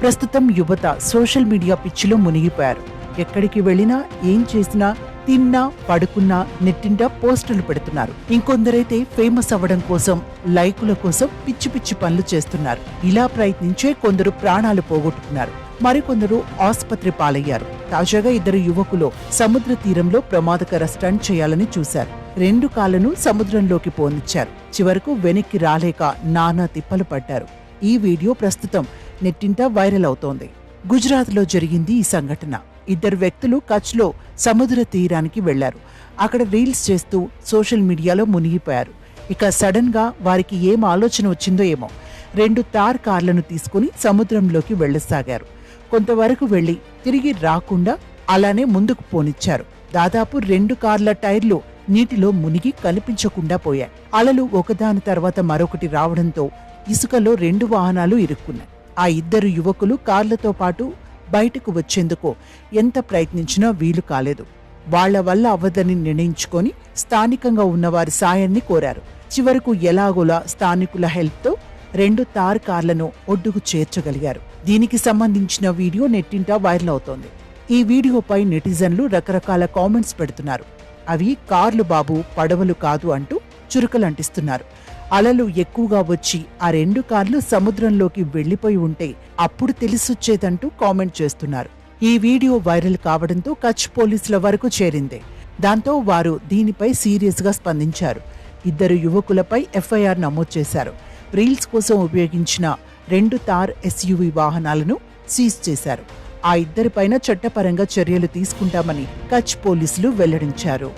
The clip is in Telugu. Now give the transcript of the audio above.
ప్రస్తుతం యువత సోషల్ మీడియా పిచ్చిలో మునిగిపోయారు. ఎక్కడికి వెళ్ళినా ఏం చేసినా తిన్నా పడుకున్నా నెట్టిండా పోస్టులు పెడుతున్నారు. ఇంకొందరైతే ఫేమస్ అవ్వడం కోసం లైకుల కోసం పిచ్చి పిచ్చి పనులు చేస్తున్నారు. ఇలా ప్రయత్నించే కొందరు ప్రాణాలు పోగొట్టుకున్నారు. మరికొందరు ఆసుపత్రి పాలయ్యారు. తాజాగా ఇద్దరు యువకులు సముద్ర తీరంలో ప్రమాదకర స్టంట్ చేయాలని చూశారు. రెండు కాళ్ళను సముద్రంలోకి పోనిచ్చారు. చివరకు వెనక్కి రాలేక నానా తిప్పలు పడ్డారు. ఈ వీడియో ప్రస్తుతం నెట్టింట వైరల్ అవుతోంది. గుజరాత్లో జరిగింది ఈ సంఘటన. ఇద్దరు వ్యక్తులు కచ్లో సముద్ర తీరానికి వెళ్ళారు. అక్కడ రీల్స్ చేస్తూ సోషల్ మీడియాలో మునిగిపోయారు. ఇక సడన్గా వారికి ఏం ఆలోచన వచ్చిందో ఏమో. రెండు తార్ కార్లను తీసుకుని సముద్రంలోకి వెళ్ళసాగారు. కొంతవరకు వెళ్ళి తిరిగి రాకుండా అలానే ముందుకు పోనిచ్చారు. దాదాపు రెండు కార్ల టైర్లు నీటిలో మునిగి కనిపించకుండా పోయాయి. అలలు ఒకదాని తర్వాత మరొకటి రావడంతో ఇసుకలో రెండు వాహనాలు ఇరుక్కున్నాయి. ఆ ఇద్దరు యువకులు కార్లతో పాటు బయటకు వచ్చేందుకు ఎంత ప్రయత్నించినా వీలు కాలేదు. వాళ్ళ వల్ల అవ్వదని నిర్ణయించుకొని స్థానికంగా ఉన్నవారి సాయాన్ని కోరారు. చివరకు ఎలాగోలా స్థానికుల హెల్ప్తో రెండు తార్ కార్లను ఒడ్డుకు చేర్చగలిగారు. దీనికి సంబంధించిన వీడియో నెట్టింట వైరల్ అవుతోంది. ఈ వీడియోపై నెటిజన్లు రకరకాల కామెంట్స్ పెడుతున్నారు. అవి కార్లు బాబు పడవలు కాదు అంటూ చురుకలంటిస్తున్నారు. అలలు ఎక్కువగా వచ్చి ఆ రెండు కార్లు సముద్రంలోకి వెళ్ళిపోయి ఉంటే అప్పుడు తెలిసొచ్చేదంటూ కామెంట్ చేస్తున్నారు. ఈ వీడియో వైరల్ కావడంతో కచ్ పోలీసుల వరకు చేరింది. దాంతో వారు దీనిపై సీరియస్గా స్పందించారు. ఇద్దరు యువకులపై ఎఫ్ఐఆర్ నమోదు చేశారు. రీల్స్ కోసం ఉపయోగించిన రెండు తార్ ఎస్యూవి వాహనాలను సీజ్ చేశారు. ఆ ఇద్దరిపైన చట్టపరంగా చర్యలు తీసుకుంటామని కచ్ పోలీసులు వెల్లడించారు.